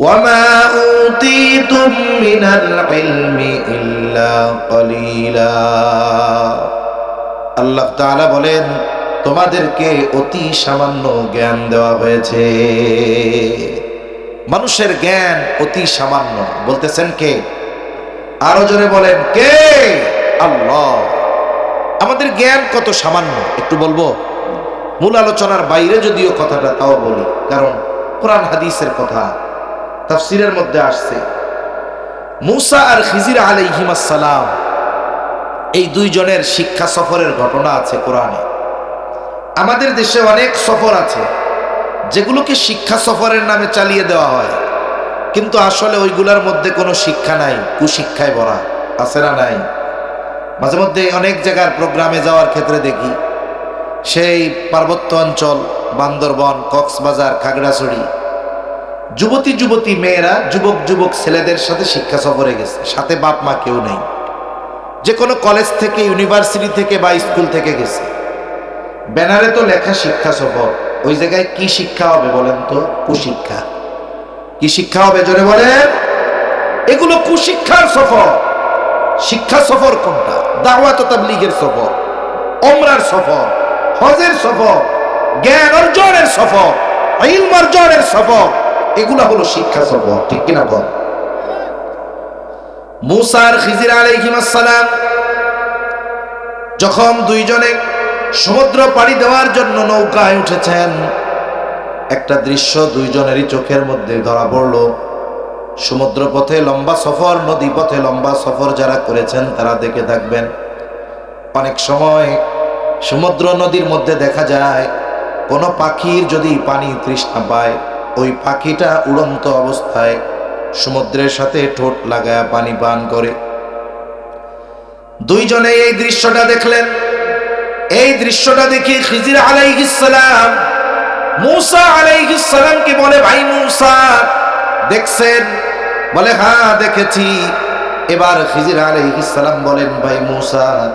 وما أوتيتم من العلم إلا قليلا আল্লাহ তাআলা বলেন তোমাদেরকে অতি সামান্য জ্ঞান দেওয়া হয়েছে মানুষের জ্ঞান অতি সামান্য বলতেছেন কে আরো জোরে বলেন কে আল্লাহ আমাদের জ্ঞান কত সামান্য একটু বলবো মূল আলোচনার বাইরে যদিও কথাটা তাও বলি কারণ কোরআন হাদিসের কথা তাফসিরের মধ্যে আসছে। মুসা আর খিজির আলাইহিমাসালাম এই দুইজনের শিক্ষা সফরের ঘটনা আছে কোরআনে। আমাদের দেশে অনেক সফর আছে, যেগুলোকে শিক্ষা সফরের নামে চালিয়ে দেওয়া হয়। কিন্তু আসলে ওইগুলোর মধ্যে কোনো শিক্ষা নাই, কুশিক্ষায় ভরা, আছে না নাই? মাঝে মধ্যে অনেক জায়গার প্রোগ্রামে যাওয়ার ক্ষেত্রে দেখি, সেই পার্বত্য অঞ্চল, বান্দরবন, কক্সবাজার, খাগড়াছড়ি যুবতী যুবতী মেয়েরা, যুবক যুবক ছেলেদের সাথে শিক্ষা সফরে গেছে। সাথে বাপ মা কেউ নেই। যে কোনো কলেজ থেকে ইউনিভার্সিটি থেকে বা স্কুল থেকে গেছে। ব্যানারে তো লেখা শিক্ষা সফর। ওই জায়গায় কি শিক্ষা হবে বলেন তো? কুশিক্ষা। কি শিক্ষা হবে জোরে বলেন? এগুলো কুশিক্ষার সফর। শিক্ষা সফর কোনটা? দাওয়াত তাবলীগের সফর। অমরার সফর। হজের সফর। জ্ঞান অর্জনের সফর। ইলম অর্জনের সফর। এগুলা হলো শিক্ষা সফর ঠিক কিনা বল? মুসার খিজির আলাইহিমাসসালাম যখন দুইজনে সমুদ্র পাড়ি দেওয়ার জন্য নৌকায় উঠেছেন, একটা দৃশ্য দুইজনেরই চোখের মধ্যে ধরা পড়ল। সমুদ্র পথে লম্বা সফর, নদী পথে লম্বা সফর যারা করেছেন তারা দেখে থাকবেন। অনেক সময় সমুদ্র নদীর মধ্যে দেখা যায়, কোনো পাখির যদি পানি তৃষ্ণা পায় ওই পাখিটা উড়ন্ত অবস্থায় সমুদ্রের সাথে ঠোঁট লাগায় পানি পান করে। দুইজনে এই দৃশ্যটা দেখলেন। এই দৃশ্যটা দেখে খিজির আলাইহিসসালাম মুসা আলাইহিসসালামকে বলে, ভাই মুসা, দেখছেন? বলে হ্যাঁ দেখেছি। এবার খিজির আলাইহিসসালাম বলেন, ভাই মুসা,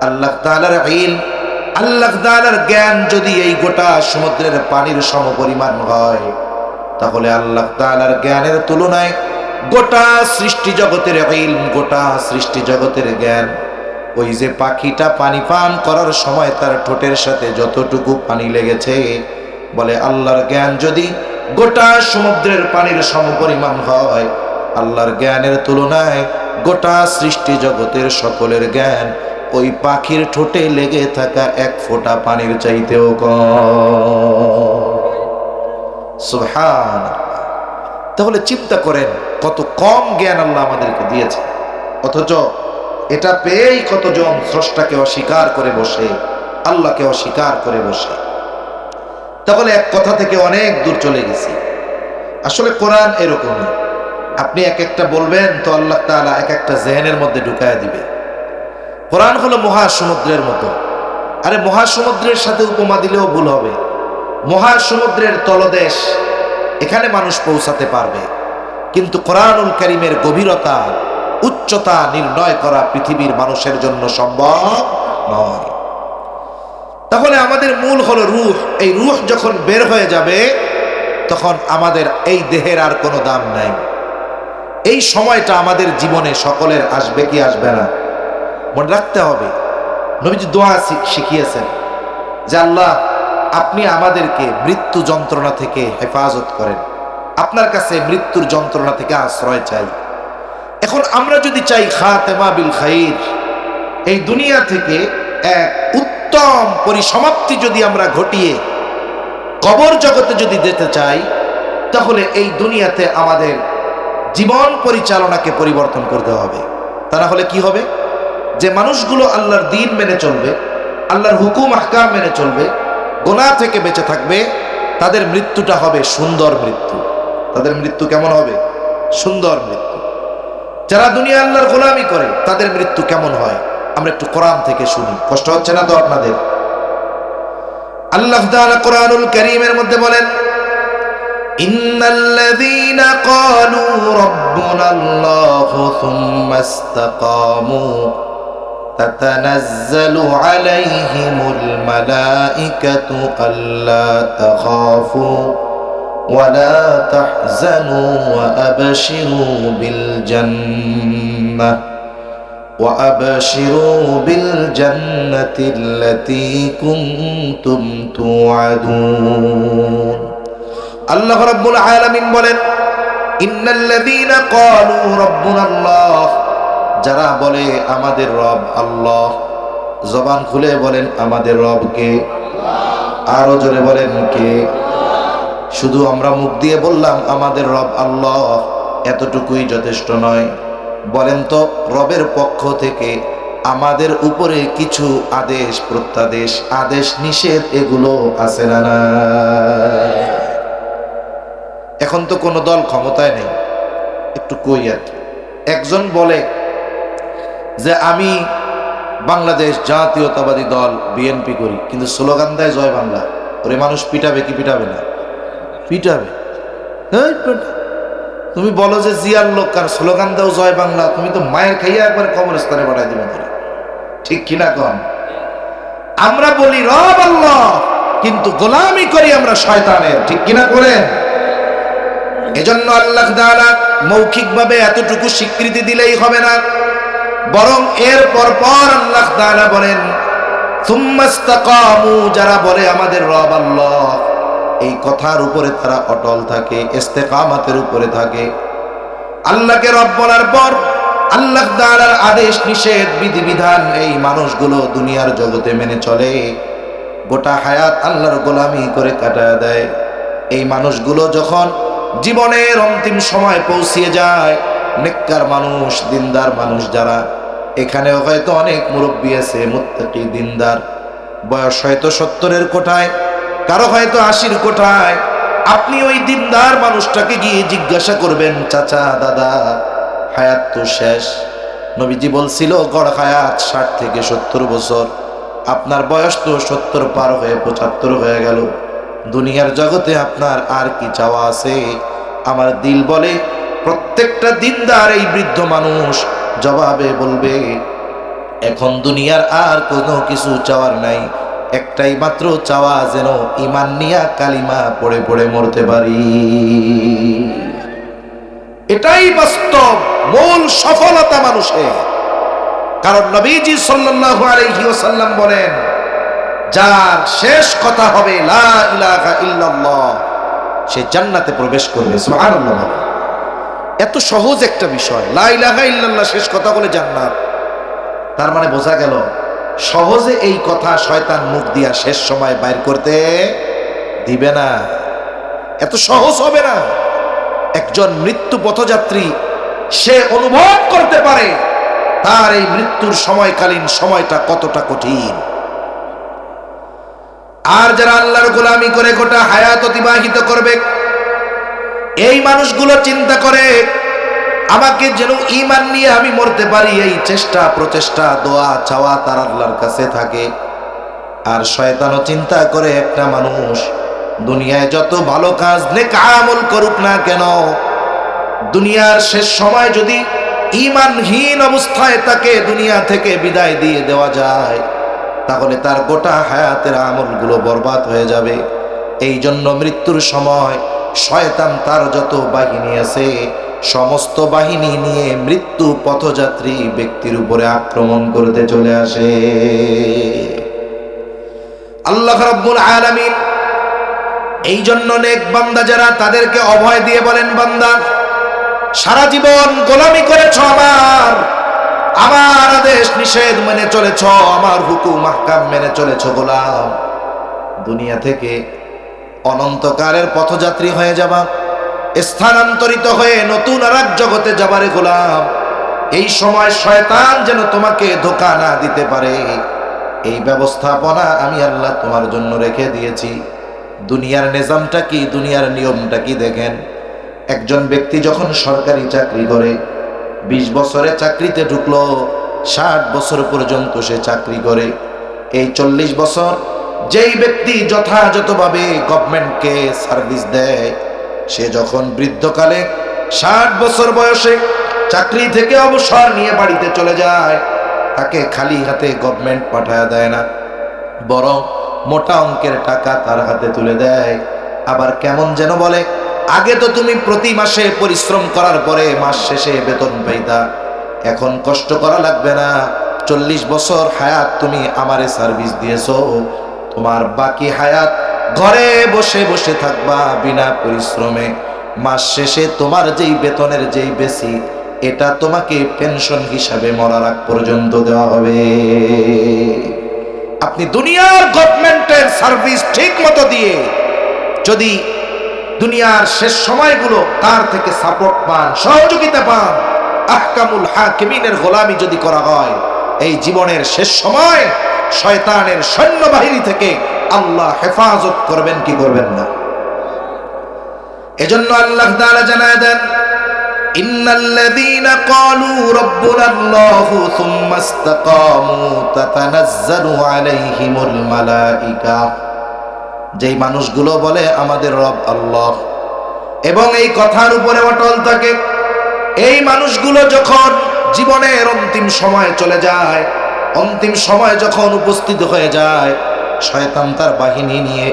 আল্লাহ তাআলার ইলম আল্লাহ তাআলার জ্ঞান যদি এই গোটা সমুদ্রের পানির সমপরিমাণ হয়, তাহলে আল্লাহ তাআলার জ্ঞানের তুলনায় গোটা সৃষ্টি জগতের ইলম, গোটা সৃষ্টি জগতের জ্ঞান, ওই যে পাখিটা পানি পান করার সময় তার ঠোঁটের সাথে যতটুকু পানি লেগেছে, বলে আল্লাহর জ্ঞান যদি গোটা সমুদ্রের পানির সমপরিমাণ হয়, আল্লাহর জ্ঞানের তুলনায় গোটা সৃষ্টি জগতের সকলের জ্ঞান ওই পাখির ঠোঁটে লেগে থাকা এক ফোঁটা পানির চাইতেও কম। তাহলে চিন্তা করেন, কত কম জ্ঞান আল্লাহ আমাদেরকে দিয়েছে। অথচ এটা পেয়েই কতজন স্রষ্টাকে অস্বীকার করে বসে, আল্লাহকে অস্বীকার করে বসে। তাহলে এক কথা থেকে অনেক দূর চলে গেছি। আসলে কোরআন এরকমই। আপনি এক একটা বলবেন তো আল্লাহ তাআলা এক একটা জেহেনের মধ্যে ঢুকায় দিবে। কোরআন হলো মহাসমুদ্রের মতো। আরে মহাসমুদ্রের সাথে উপমা দিলেও ভুল হবে। মহাসমুদ্রের তলদেশ, এখানে মানুষ পৌঁছাতে পারবে। কিন্তু কোরআনুল করিমের গভীরতা, উচ্চতা নির্ণয় করা পৃথিবীর মানুষের জন্য সম্ভব নয়। তাহলে আমাদের মূল হলো রুহ। এই রুহ যখন বের হয়ে যাবে, তখন আমাদের এই দেহের আর কোনো দাম নাই। এই সময়টা আমাদের জীবনে সকলের আসবে কি আসবে না? মনে রাখতে হবে। নবীজি দোয়া শিখিয়েছেন যে, আল্লাহ, আপনি আমাদেরকে মৃত্যু যন্ত্রণা থেকে হেফাজত করেন। আপনার কাছে মৃত্যুর যন্ত্রণা থেকে আশ্রয় চাই। এখন আমরা যদি চাই খাতেমা বিল খাইর, এই দুনিয়া থেকে এক উত্তম পরিসমাপ্তি যদি আমরা ঘটিয়ে কবর জগতে যদি যেতে চাই, তাহলে এই দুনিয়াতে আমাদের জীবন পরিচালনাকে পরিবর্তন করতে হবে। তা না হলে কি হবে? যে মানুষগুলো আল্লাহর দিন মেনে চলবে, আল্লাহর হুকুম, আহকাম মেনে চলবে, গোনা থেকে বেঁচে থাকবে, তাদের মৃত্যুটা হবে সুন্দর মৃত্যু। তাদের মৃত্যু কেমন হবে? সুন্দর মৃত্যু। যারা দুনিয়া আল্লাহর গোলামি করে, তাদের মৃত্যু কেমন হয়? আমরা একটু কোরআন থেকে শুনি। কষ্ট হচ্ছে না তো আপনাদের? আল্লাহ কোরআনুল কারীমের মধ্যে বলেন ইন্নাল্লাযীന ক্বালু রাব্বুনাল্লাহু সুম্মা ইসতাকামু। تتنزل عليهم الملائكة ألا تخافوا ولا تحزنوا وأبشروا بالجنة وأبشروا بالجنة التي كنتم توعدون الله رب العالمين بولن إن الذين قالوا ربنا الله যারা বলে আমাদের রব আল্লাহ, জবান খুলে বলেন আমাদের রবকে আরও জোরে বলেন কে? শুধু আমরা মুখ দিয়ে বললাম আমাদের রব আল্লাহ, এতটুকুই যথেষ্ট নয়। বলেন তো, রবের পক্ষ থেকে আমাদের উপরে কিছু আদেশ, প্রত্যাদেশ, আদেশ নিষেধ এগুলো আছে না না এখন তো কোনো দল ক্ষমতায় নেই। একটু কই আর। একজন বলে যে আমি বাংলাদেশ জাতীয়তাবাদী দল বিএনপি করি। কিন্তু স্লোগান দেয় জয় বাংলা। ওরে মানুষ পিটাবে কি পিটাবে না? পিটাবে। তুমি বলো যে জিয়ার লোক কার স্লোগান দাও জয় বাংলা, তুমি তো মায়ের খাইয়া একবার কবরস্থানে পাঠাই দিবে ধরে। ঠিক কিনা কন আমরা বলি, রব আল্লাহ, কিন্তু গোলামি করি আমরা শয়তানের। ঠিক কিনা করেন এজন্য আল্লাহ মৌখিকভাবে এতটুকু স্বীকৃতি দিলেই হবে না। বরং এর পর আল্লাহ তাআলা বলেন, সুম্মাস্তাকামু যারা বলে আমাদের রব আল্লাহ, এই কথার উপরে তারা অটল থাকে, ইস্তেকামাতের উপরে থাকে। আল্লাহকে রব বলার পর আল্লাহ তাআলার আদেশ, নিষেধ, বিধিবিধান এই মানুষগুলো দুনিয়ার জগতে মেনে চলে। গোটা হায়াত আল্লাহর গোলামি করে কাটায় দেয়। এই মানুষগুলো যখন জীবনের অন্তিম সময় পৌঁছিয়ে যায়, নেককার মানুষ, দিনদার মানুষ যারা এখানেও হয়তো অনেক মুরব্বী আছে, মুত্তাকি, দিনদার। বয়স হয়তো সত্তরের কোঠায়, কারও হয়তো আশির কোঠায়। আপনি ওই দিনদার মানুষটাকে গিয়ে জিজ্ঞাসা করবেন, চাচা, দাদা, হায়াত তো শেষ। নবীজি বলছিল, গড় হায়াত ষাট থেকে সত্তর বছর। আপনার বয়স তো সত্তর পার হয়ে পঁচাত্তর হয়ে গেল। দুনিয়ার জগতে আপনার আর কি চাওয়া আছে? আমার দিল বলে, প্রত্যেকটা দিনদার এই বৃদ্ধ মানুষ জবাবে বলবে এখন দুনিয়ার আর কোনো কিছু চাওয়ার নাই। একটাই মাত্র চাওয়া যেন ইমান নিয়া কালিমা পড়ে পড়ে মরতে পারি। এটাই বাস্তব মূল সফলতা মানুষের। কারণ নবীজি সাল্লাল্লাহু আলাইহি ওয়াসাল্লাম বলেন যার শেষ কথা হবে লা ইলাহা ইল্লাল্লাহ সে জান্নাতে প্রবেশ করবে সুবহানাল্লাহ। এত সহজ একটা বিষয়। লা ইলাহা ইল্লাল্লাহ, শেষ কথা বলে জান্নাত। তার মানে বোঝা গেল, সহজে এই কথা শয়তান মুখ দিয়া শেষ সময় বাইর করতে দিবে না। এত সহজ হবে না। একজন মৃত্যু পথযাত্রী, সে অনুভব করতে পারে, তার এই মৃত্যুর সময়কালীন সময়টা কতটা কঠিন। আর যারা আল্লাহর গোলামি করে গোটা হায়াত অতিবাহিত করবে এই মানুষগুলো চিন্তা করে, আমাকে যেন ইমান নিয়ে আমি মরতে পারি, এই চেষ্টা, প্রচেষ্টা, দোয়া, চাওয়া তার আল্লাহর কাছে থাকে। আর শয়তানও চিন্তা করে একটা মানুষ, দুনিয়ায় যত ভালো কাজ নেক আমল করুক না কেন, দুনিয়ার শেষ সময় যদি ইমানহীন অবস্থায় তাকে দুনিয়া থেকে বিদায় দিয়ে দেওয়া যায়, তাহলে তার গোটা হায়াতের আমলগুলো বরবাদ হয়ে যাবে। এই জন্য মৃত্যুর সময় শয়তান তার যত বাহিনী আছে, সমস্ত বাহিনী নিয়ে মৃত্যু পথযাত্রী ব্যক্তির উপরে আক্রমণ করতে চলে আসে। আল্লাহ রাব্বুল আলামিন এই জন্য নেক বান্দা যারা, তাদেরকে অভয় দিয়ে বলেন, বান্দা, সারা জীবন গোলামি করেছ আমার আমার আদেশ নিষেধ মেনে চলেছ, আমার হুকুম মাহকাম মেনে চলেছ গোলাম। দুনিয়া থেকে অনন্তকালের পথযাত্রী হয়ে যাবা। স্থানান্তরিত হয়ে নতুন আর জগতে যাবারে গোলাম। এই সময় শয়তান যেন তোমাকে ধোকা না দিতে পারে। এই ব্যবস্থাপনা আমি আল্লাহ তোমার জন্য রেখে দিয়েছি। দুনিয়ার নিজামটা কি, দুনিয়ার নিয়মটা কি দেখেন? একজন ব্যক্তি যখন সরকারি চাকরি করে, বিশ বছরে চাকরিতে ঢুকলো, ষাট বছর পর্যন্ত সে চাকরি করে। এই চল্লিশ বছর যেই ব্যক্তি যথাযথভাবে গভর্নমেন্টকে সার্ভিস দেয়, সে যখন বৃদ্ধকালে ষাট বছর বয়সে চাকরি থেকে অবসর নিয়ে বাড়িতে চলে যায়, তাকে খালি হাতে গভর্নমেন্ট পাঠায় দেয় না। বরং মোটা অঙ্কের টাকা তার হাতে তুলে দেয়। আবার কেমন যেন বলে, আগে তো তুমি প্রতি মাসে পরিশ্রম করার পরে মাস শেষে বেতন পাইতা। এখন কষ্ট করা লাগবে না। চল্লিশ বছর হায়াত তুমি আমারে সার্ভিস দিয়েছ। তোমার বাকি হায়াত ঘরে বসে বসে থাকবা বিনা পরিশ্রমে। মাস শেষে তোমার যেই বেতনের যেই বেশি, এটা তোমাকে পেনশন হিসাবে মরার আগ পর্যন্ত দেওয়া হবে। আপনি দুনিয়ার গভর্নমেন্টের সার্ভিস ঠিক মতো দিয়ে যদি দুনিয়ার শেষ সময়গুলো তার থেকে সাপোর্ট পান, সহযোগিতা পান, আহকামুল হাকিমিনের গোলামি যদি করা হয়, এই জীবনের শেষ সময় শয়তানের সৈন্যবাহিনী থেকে আল্লাহ হেফাজত করবেন, কি করবেন না? এজন্য আল্লাহ তাআলা জানায় দেন, ইন্নাল্লাযীনা ক্বালু রাব্বুনা সুম্মা ইসতাকামু আলাইহিমুল মালাইকা. যেই মানুষগুলো বলে, আমাদের রব আল্লাহ। এবং এই কথার উপরে অটল থাকে, এই মানুষগুলো যখন জীবনের অন্তিম সময় চলে যায় অন্তিম সময় যখন উপস্থিত হয়ে যায়, শয়তান তার বাহিনী নিয়ে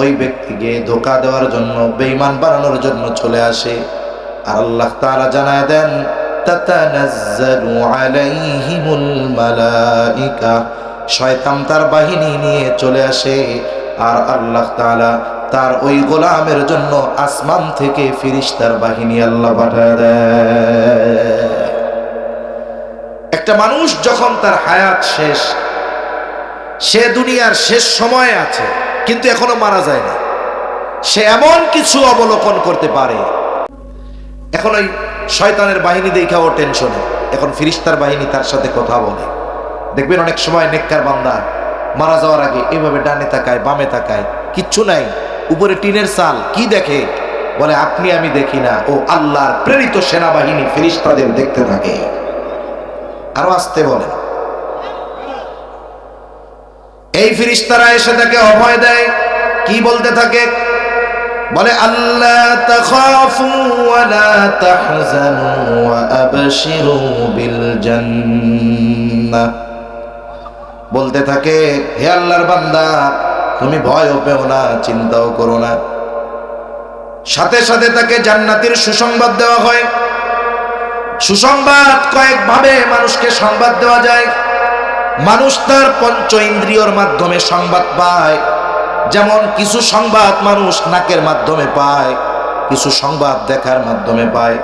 ওই ব্যক্তিকে ধোকা দেওয়ার জন্য, বেঈমান বানানোর জন্য চলে আসে। আর আল্লাহ তাআলা জানায় দেন শয়তান তার বাহিনী নিয়ে চলে আসে, আর আল্লাহ তাআলা তার ওই গোলামের জন্য আসমান থেকে ফিরিস্তার বাহিনী আল্লাহ পাঠায় দেয়। একটা মানুষ যখন তার হায়াত শেষ, সে দুনিয়ার শেষ সময়ে আছে, কিন্তু এখনও মারা যায় না। সে এমন কিছু অবলোকন করতে পারে। এখন ওই শয়তানের বাহিনী দেখা ও টেনশনে এখন ফিরিস্তার বাহিনী তার সাথে কথা বলে। দেখবেন অনেক সময় নেককার বান্দা মারা যাওয়ার আগে এভাবে ডানে তাকায়, বামে তাকায়, কিচ্ছু নাই। উপরে টিনের সাল কি দেখে? বলে, আপনি আমি দেখি না। ও আল্লাহর প্রেরিত সেনাবাহিনী ফিরিস্তাদের দেখতে থাকে। আরও আসতে বলে। এই ফিরিস্তারা এসে তাকে অভয় দেয়। কি বলতে থাকে? বলে আল্লাহ বিল বলতে থাকে, হে আল্লাহর বান্দা, তুমি ভয়ও পেও না, চিন্তাও করো না। সাথে সাথে তাকে জান্নাতের সুসংবাদ দেওয়া হয়। সুসংবাদ কয়েকভাবে মানুষকে সংবাদ দেওয়া যায়। মানুষ তার পঞ্চ ইন্দ্রিয়র মাধ্যমে সংবাদ পায়। যেমন কিছু সংবাদ মানুষ নাকের মাধ্যমে পায়, কিছু সংবাদ দেখার মাধ্যমে পায়,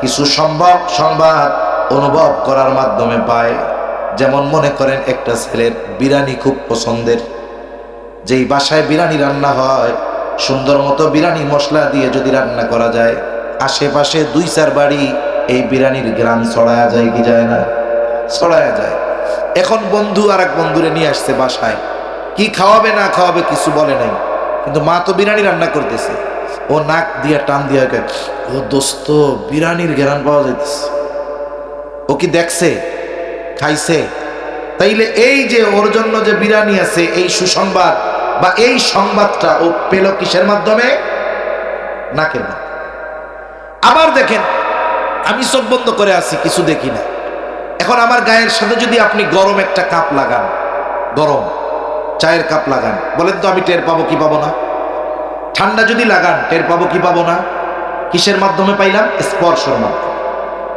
কিছু সম্ভব সংবাদ অনুভব করার মাধ্যমে পায়। যেমন মনে করেন একটা ছেলের বিরিয়ানি খুব পছন্দের। যেই বাসায় বিরিয়ানি রান্না হয়, সুন্দর মতো বিরিয়ানি মশলা দিয়ে যদি রান্না করা যায়, আশেপাশে দুই চার বাড়ি এই বিরিয়ানির গ্রাম ছড়ায়া যায় কি যায় না? ছড়ায়া যায়। এখন বন্ধু আর এক বন্ধুরে নিয়ে আসছে বাসায়। কি খাওয়াবে, না খাওয়াবে কিছু বলে নাই। কিন্তু মা তো বিরিয়ানি রান্না করতেছে। ও নাক দিয়ে, টান দিয়ে ও দোস্ত বিরিয়ানির গ্রান পাওয়া যাইতেছে। ও কি দেখছে? খাইছে? তাইলে এই যে ওর জন্য যে বিরিয়ানি আছে, এই সুসংবাদ বা এই সংবাদটা ও পেল কিসের মাধ্যমে? নাকের মাধ্যমে। আবার দেখেন আমি চোখ বন্ধ করে আছি, কিছু দেখি না এখন আমার গায়ের সাথে যদি আপনি গরম একটা কাপ লাগান, গরম চায়ের কাপ লাগান, বলেন তো আমি টের পাবো কি পাবো না? ঠান্ডা যদি লাগান, টের পাবো কি পাবো না? কিসের মাধ্যমে পাইলাম? স্পর্শর মাধ্যমে।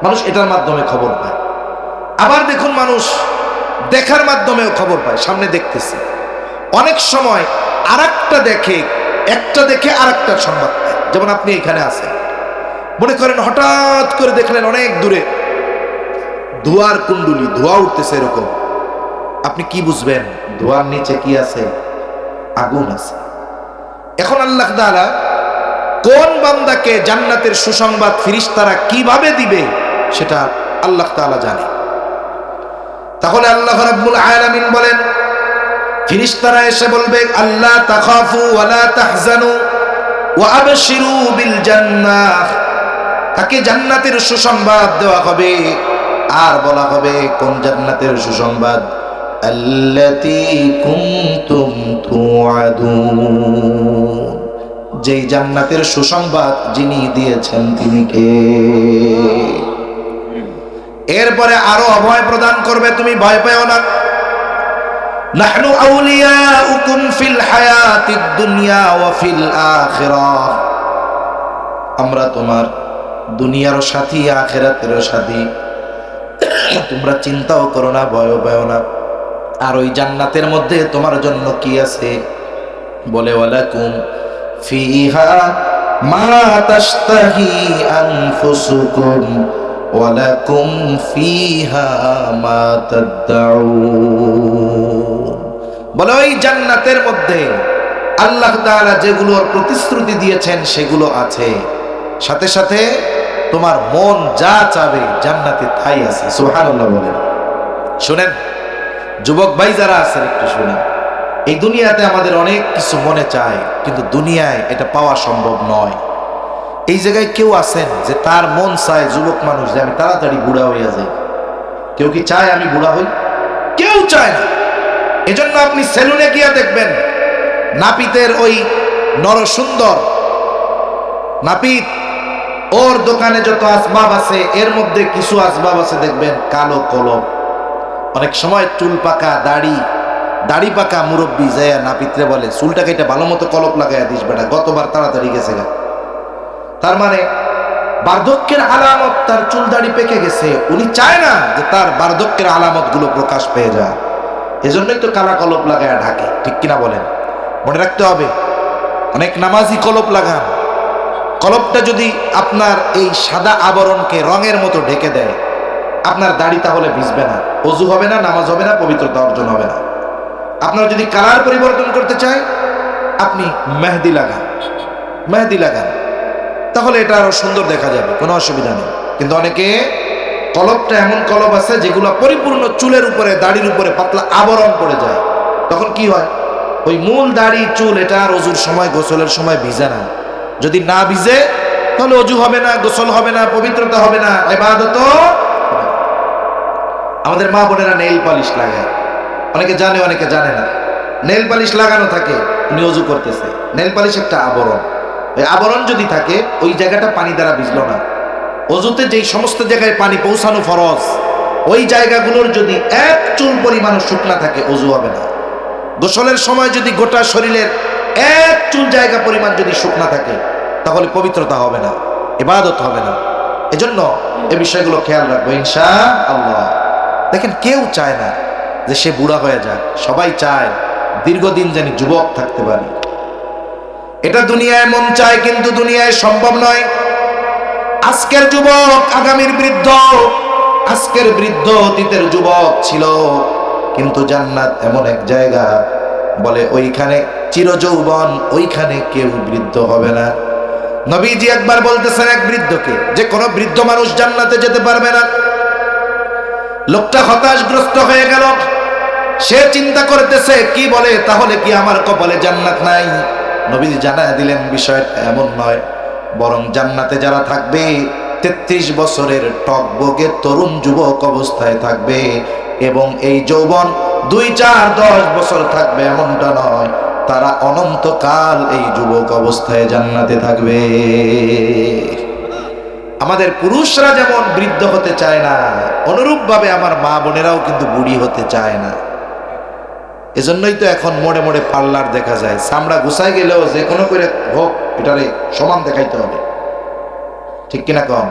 মানুষ এটার মাধ্যমে খবর পায়। আবার দেখুন মানুষ দেখার মাধ্যমেও খবর পায়, সামনে দেখতেছে। অনেক সময় আর দেখে, একটা দেখে আর সংবাদ পায়। যেমন আপনি এখানে আছেন। মনে করেন হঠাৎ করে দেখলেন অনেক দূরে। ধোয়ার কুণ্ডুলি, ধোয়া উঠতেছে এরকম। আপনি কি বুঝবেন? ধোয়ার নিচে কি আছে? আগুন আছে। এখন আল্লাহ তাআলা কোন বান্দাকে জান্নাতের সুসংবাদ ফিরিস্তারা কীভাবে দিবে, সেটা আল্লাহ তাআলা জানে। তাহলে আল্লাহ রাব্বুল আলামিন বলেন, ফিরিস্তারা এসে বলবে আল্লাহ তাখাফু ওয়ালা তাহজানু ওয়া বিল জান্নাহ। তাকে জান্নাতের সুসংবাদ দেওয়া হবে। আর বলা হবে, কোন জান্নাতের সুসংবাদ? যেই জান্নাতের সুসংবাদ যিনি দিয়েছেন তিনি কে? এরপরে আরও অভয় প্রদান করবে, তুমি ভয় পেও না। ফিল দুনিয়া আমরা তোমার দুনিয়ারও সাথী আখেরাতেরও সাথী। তোমরা চিন্তাও করো না ভয় ভয় না। আর ওই জান্নাতের মধ্যে তোমার জন্য কি আছে? বলে, ওয়ালাকুম ফিহা মা তাশতাহি আনফুসুকুম, ওয়ালাকুম ফিহা মা তাদউন বলে, ওই জান্নাতের মধ্যে আল্লাহ তাআলা যেগুলোর প্রতিশ্রুতি দিয়েছেন সেগুলো আছে। সাথে সাথে তোমার মন যা চাবে জান্নাতে তাই আছে, সুবহানাল্লাহ বলেন। শুনেন, যুবক ভাই যারা আছেন একটু শুনেন। এই দুনিয়াতে আমাদের অনেক কিছু মনে চায়, কিন্তু দুনিয়ায় এটা পাওয়া সম্ভব নয়। এই জায়গায় কেউ আছেন যে তার মন চায় যুবক মানুষ যে আমি তাড়াতাড়ি বুড়া হইয়া যাই। কেউ কি চায় আমি বুড়া হই? কেউ চায় না। এজন্য আপনি সেলুনে গিয়া দেখবেন, নাপিতের ওই নরসুন্দর, নাপিত ওর দোকানে যত আসবাব আছে, এর মধ্যে কিছু আসবাব আছে, দেখবেন, কালো কলম। অনেক সময় চুল পাকা, দাড়ি দাড়ি পাকা মুরব্বী যায় নাপিতরে বলে, চুলটাকে এটা ভালো মতো কলপ লাগাইয়া দিস বেটা, গতবার তাড়াতাড়ি গেছে গা। তার মানে বার্ধক্যের আলামত তার চুল দাড়ি পেকে গেছে। উনি চায় না যে তার বার্ধক্যের আলামতগুলো প্রকাশ পেয়ে যায়। এজন্যই তো কালা কলপ লাগায় ঢাকে, ঠিক কিনা বলেন? মনে রাখতে হবে, অনেক নামাজি কলপ লাগান। কলপটা যদি আপনার এই সাদা আবরণকে রঙের মতো ঢেকে দেয়, আপনার দাড়ি তাহলে ভিজবে না, অজু হবে না, নামাজ হবে না, পবিত্রতা অর্জন হবে না। আপনার যদি কালার পরিবর্তন করতে চায়, আপনি মেহেদি লাগান মেহেদি লাগান। তাহলে এটা আরও সুন্দর দেখা যাবে, কোনো অসুবিধা নেই। কিন্তু অনেকে কলপটা এমন কলপ আছে যেগুলো পরিপূর্ণ চুলের উপরে, দাড়ির উপরে পাতলা আবরণ পড়ে যায়। তখন কি হয়? ওই মূল দাড়ি, চুল, এটা আর অজুর সময়, গোসলের সময় ভিজে না। যদি না ভিজে, তাহলে অজু হবে না, গোসল হবে না, পবিত্রতা হবে না এবাদত আমাদের মা বোনেরা নেল পালিশ লাগায়। অনেকে জানে অনেকে জানে না। নেল পালিশ লাগানো থাকে, উনি অজু করতেছে। নেল পালিশ একটা আবরণ। ওই আবরণ যদি থাকে, ওই জায়গাটা পানি দ্বারা ভিজলো না। অজুতে যেই সমস্ত জায়গায় পানি পৌঁছানো ফরজ, ওই জায়গাগুলোর যদি এক চুল পরিমাণ শুকনা থাকে, অজু হবে না। গোসলের সময় যদি গোটা শরীরের এক চুল জায়গা পরিমাণ যদি শুকনা থাকে, তাহলে পবিত্রতা হবে না, ইবাদত হবে না। এজন্য এই বিষয়গুলো খেয়াল রাখব ইনশা আল্লাহ দেখেন, কেউ চায় না যে সে বুড়া হয়ে যাক, সবাই চায় দীর্ঘদিন জানি যুবক থাকতে পারে। এটা দুনিয়ায় মন চায়, কিন্তু দুনিয়ায় সম্ভব নয়। আজকের যুবক আগামীর বৃদ্ধ, আজকের বৃদ্ধ অতীতের যুবক ছিল, কিন্তু জান্নাত এমন এক জায়গা, বলে ওইখানে চিরযৌবন ওইখানে কেউ বৃদ্ধ হবে না। নবীজি একবার বলতেছেন এক বৃদ্ধকে, যে কোনো বৃদ্ধ মানুষ জান্নাতে যেতে পারবে না। লোকটা হতাশগ্রস্ত হয়ে গেল। সে চিন্তা করতেছে, কি বলে, তাহলে কি আমার কপালে জান্নাত নাই? নবীজি জানায় দিলেন, বিষয়টা এমন নয়। বরং জান্নাতে যারা থাকবে, তেত্রিশ বছরের টক টকবগে তরুণ যুবক অবস্থায় থাকবে। এবং এই যৌবন দুই চার দশ বছর থাকবে, এমনটা নয়। তারা অনন্তকাল এই যুবক অবস্থায় জান্নাতে থাকবে। আমাদের পুরুষরা যেমন বৃদ্ধ হতে চায় না, অনুরূপভাবে আমার মা বোনেরাও কিন্তু বুড়ি হতে চায় না। এজন্যই তো এখন মোড়ে মোড়ে পার্লার দেখা যায়। চামড়া গুছাই গেলেও যে কোনো করে হোক, এটারে সমান দেখাইতে হবে। ঠিক কিনা কম?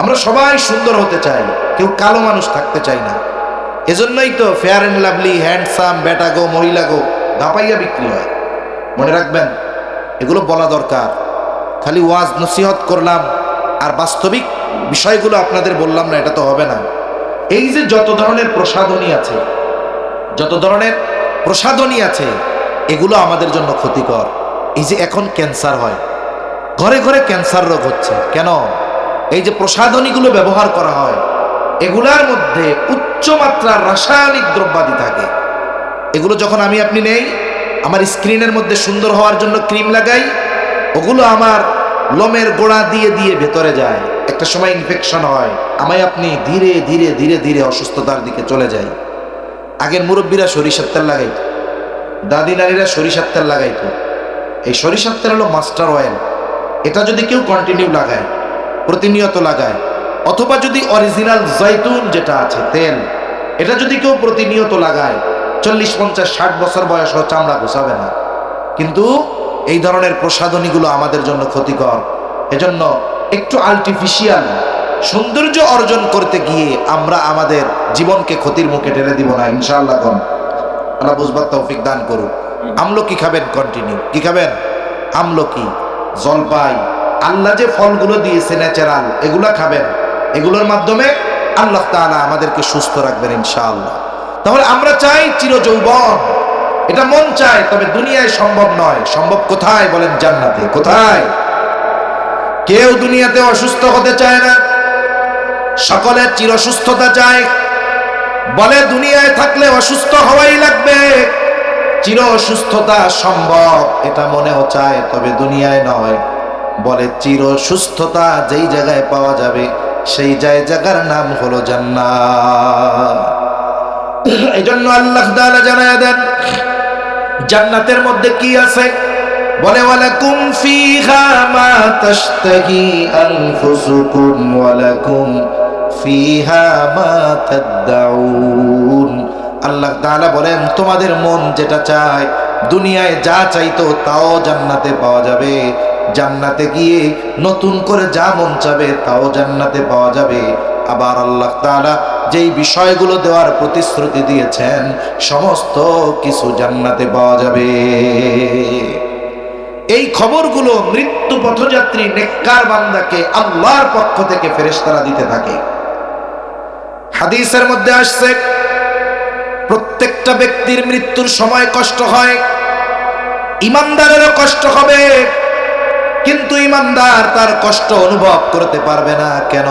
আমরা সবাই সুন্দর হতে চাই, কেউ কালো মানুষ থাকতে চাই না। এজন্যই তো ফেয়ার অ্যান্ড লাভলি হ্যান্ডসাম বেটা গো, মহিলা গো ধাপাইয়া বিক্রি হয়। মনে রাখবেন, এগুলো বলা দরকার। খালি ওয়াজ নসিহত করলাম আর বাস্তবিক বিষয়গুলো আপনাদের বললাম না, এটা তো হবে না। এই যে যত ধরনের প্রসাধনী আছে, যত ধরনের প্রসাধনী আছে, এগুলো আমাদের জন্য ক্ষতিকর। এই যে এখন ক্যান্সার হয়, ঘরে ঘরে ক্যান্সার রোগ হচ্ছে। কেন? এই যে প্রসাধনীগুলো ব্যবহার করা হয়, এগুলার মধ্যে উচ্চমাত্রার রাসায়নিক দ্রব্যাদি এগুলো যখন আমি আপনি নেই, আমার স্ক্রিনের মধ্যে সুন্দর হওয়ার জন্য ক্রিম লাগাই, ওগুলো আমার লোমের গোড়া দিয়ে দিয়ে ভেতরে যায়। একটা সময় ইনফেকশন হয়, আমায় আপনি ধীরে ধীরে ধীরে ধীরে অসুস্থতার দিকে চলে যাই আগের মুরব্বীরা সরিষার তেল লাগাইতো, দাদি নারীরা সরিষার তেল লাগাইতো। এই সরিষার তেল হলো মাস্টার অয়েল। এটা যদি কেউ কন্টিনিউ লাগায়, প্রতিনিয়ত লাগায়, অথবা যদি অরিজিনাল জৈতুন যেটা আছে, তেল, এটা যদি কেউ প্রতিনিয়ত লাগায় চল্লিশ, পঞ্চাশ, ষাট বছর বয়স হয় আমরা ঘুষাবে না। কিন্তু এই ধরনের প্রসাধনীগুলো আমাদের জন্য ক্ষতিকর। এজন্য একটু আর্টিফিশিয়াল সৌন্দর্য অর্জন করতে গিয়ে আমরা আমাদের জীবনকে ক্ষতির মুখে ঠেলে দিব না, ইনশাআল্লাহ কোন আল্লাহ বুঝবার তৌফিক দান করুন আমলকি খাবেন কন্টিনিউ কি খাবেন? আমলকি, জলপাই। আল্লাহ যে ফলগুলো দিয়েছে ন্যাচারাল এগুলা খাবেন। এগুলোর মাধ্যমে আল্লাহ তাআলা আমাদেরকে সুস্থ রাখবেন, ইনশাআল্লাহ। তাহলে আমরা চাই চির যৌবন এটা মন চায়, তবে দুনিয়ায় সম্ভব নয়। সম্ভব কোথায় বলেন জান্নাতে? কোথায়? কেউ দুনিয়াতে অসুস্থ হতে চায় না। সকলের চির সুস্থতা চায়। বলে, দুনিয়ায় থাকলে অসুস্থ হওয়াই লাগবে। চির সুস্থতা সম্ভব, এটা মনেও চায়, তবে দুনিয়ায় নয়। বলে চির সুস্থতা যেই জায়গায় পাওয়া যাবে, সেই জায়- জায়গার নাম হলো জান্নাত। এই জন্য আল্লাহ তাআলা জানায় দেন, জান্নাতের মধ্যে কি আছে? বলে, ওয়ালাকুম ফিহা মা তাশতাহি আনফুসুকুম, ওয়ালাকুম ফিহা মা তাদউন আল্লাহ তাআলা বলেন, তোমাদের মন যেটা চায়, দুনিয়ায় যা চাইতো তাও জান্নাতে পাওয়া যাবে। জান্নাতে গিয়ে নতুন করে যা মন চাবে তাও জান্নাতে পাওয়া যাবে। আবার আল্লাহ তাআলা যেই বিষয়গুলো দেওয়ার প্রতিশ্রুতি দিয়েছেন, সমস্ত কিছু জান্নাতে পাওয়া যাবে। এই খবরগুলো মৃত্যু পথযাত্রী নেককার বান্দাকে আল্লাহর পক্ষ থেকে ফেরেশতারা দিতে থাকে। হাদিসের মধ্যে আসছে, প্রত্যেকটা ব্যক্তির মৃত্যুর সময় কষ্ট হয়, ইমানদারেরও কষ্ট হবে, কিন্তু ইমানদার তার কষ্ট অনুভব করতে পারবে না। কেন?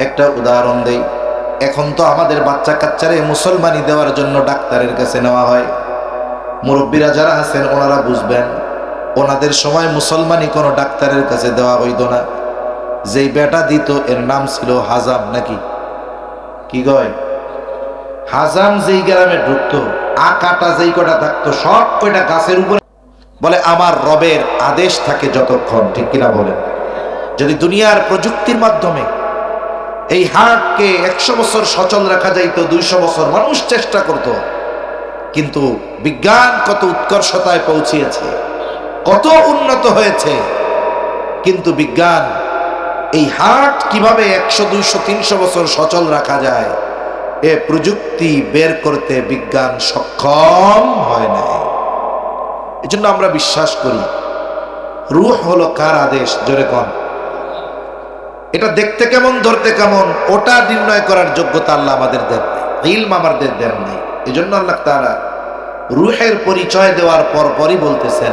একটা উদাহরণ দেই। এখন তো আমাদের বাচ্চা কাচ্চারে মুসলমানি দেওয়ার জন্য ডাক্তারের কাছে নেওয়া হয়। মুরব্বীরা যারা আছেন, ওনারা বুঝবেন, ওনাদের সময় মুসলমানি কোনো ডাক্তারের কাছে দেওয়া হইতো না। যেই বেটা দিত, এর নাম ছিল হাজাম নাকি? কি কয়? হাজাম যেই গ্রামে ঢুকতো, আকাটা যেই কটা থাকতো, সব কয়টা গাছের উপরে বলে, আমার রবের আদেশ থাকে যতক্ষণ। ঠিক কিনা বলেন? যদি দুনিয়ার প্রযুক্তির মাধ্যমে এই হাটকে একশো বছর সচল রাখা যাইতো, দুইশো বছর মানুষ চেষ্টা করত। কিন্তু বিজ্ঞান কত উৎকর্ষতায় পৌঁছিয়েছে, কত উন্নত হয়েছে। কিন্তু বিজ্ঞান এই হাট কীভাবে একশো, দুইশো, তিনশো বছর সচল রাখা যায়, এ প্রযুক্তি বের করতে বিজ্ঞান সক্ষম হয় নাই। এজন্য আমরা বিশ্বাস করি, রুহ হলো কার আদেশ? জোরে কন। এটা দেখতে কেমন, ধরতে কেমন, ওটা নির্ণয় করার যোগ্যতা আল্লাহ আমাদের দেন ইলম আমাদের দেন নেই। এই জন্য আল্লাহ তারা রুহের পরিচয় দেওয়ার পর পরই বলতেছেন